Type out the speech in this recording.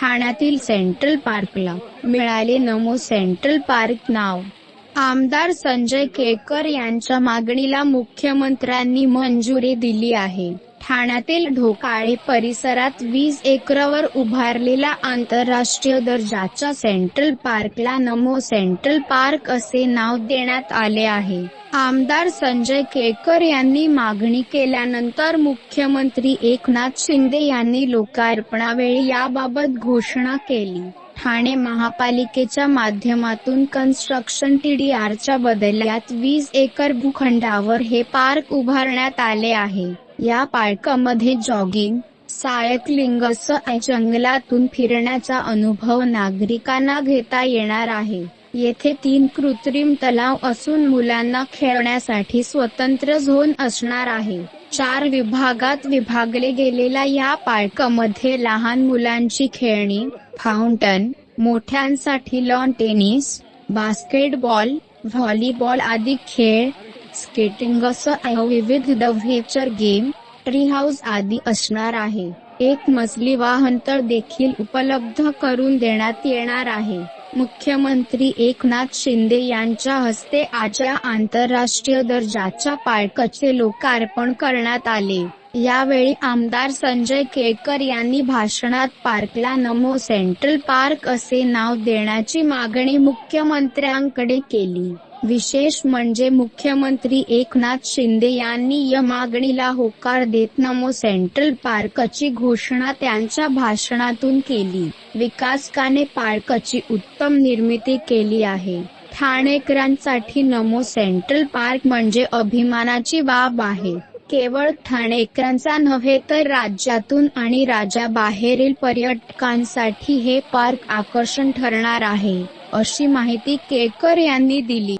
ठाण्यातील सेंट्रल पार्कला मिळाले नमो सेंट्रल पार्क नाव. आमदार संजय केळकर यांच्या मागणीला मुख्यमंत्र्यांनी मंजुरी दिली आहे. ठाण्यातील ढोकाळे परिसरात वीस एकरवर उभारलेला आंतरराष्ट्रीय दर्जाच्या सेंट्रल पार्कला नमो सेंट्रल पार्क असे नाव देण्यात आले आहे. आमदार संजय केळकर यांनी मागणी केल्यानंतर मुख्यमंत्री एकनाथ शिंदे यांनी लोकार्पणावेळी याबाबत घोषणा केली. ठाणे महापालिकेच्या माध्यमातून कन्स्ट्रक्शन टीडीआरच्या बदल्यात वीस एकर भूखंडावर हे पार्क उभारण्यात आले आहे. या पार्कमध्ये जॉगिंग सायकलिंगस जंगलातून फिरण्याचा अनुभव नागरिकांना घेता येणार आहे. येथे तीन कृत्रिम तलाव असून मुलांना खेळण्यासाठी स्वतंत्र झोन असणार आहे. चार विभागात विभागले गेलेल्या या पार्कमध्ये लहान मुलांची खेळणी फाउंटन मोठ्यांसाठी लॉन टेनिस बास्केटबॉल व्हॉलीबॉल आदी खेळ स्केटिंगसह विविध व्हेचर गेम ट्री हाऊस आदी असणार आहे. एक मजली वाहनतळ देखील उपलब्ध करून देण्यात येणार आहे. मुख्यमंत्री एकनाथ शिंदे यांच्या हस्ते आजच्या आंतरराष्ट्रीय दर्जाच्या पार्कचे लोकार्पण करण्यात आले. यावेळी आमदार संजय केळकर यांनी भाषणात पार्कला नमो सेंट्रल पार्क असे नाव देण्याची मागणी मुख्यमंत्र्यांकडे केली. विशेष म्हणजे मुख्यमंत्री एकनाथ शिंदे यांनी या मागणीला होकार देत नमो सेंट्रल पार्कची घोषणा त्यांच्या भाषणातून केली. विकासकाने पार्कची उत्तम निर्मिती केली आहे. ठाणेकरांसाठी नमो सेंट्रल पार्क म्हणजे अभिमानाची बाब आहे. केवळ ठाणेकरांचा नव्हे तर राज्यातून आणि राज्याबाहेरील पर्यटकांसाठी हे पार्क आकर्षण ठरणार आहे अशी माहिती केकर यांनी दिली.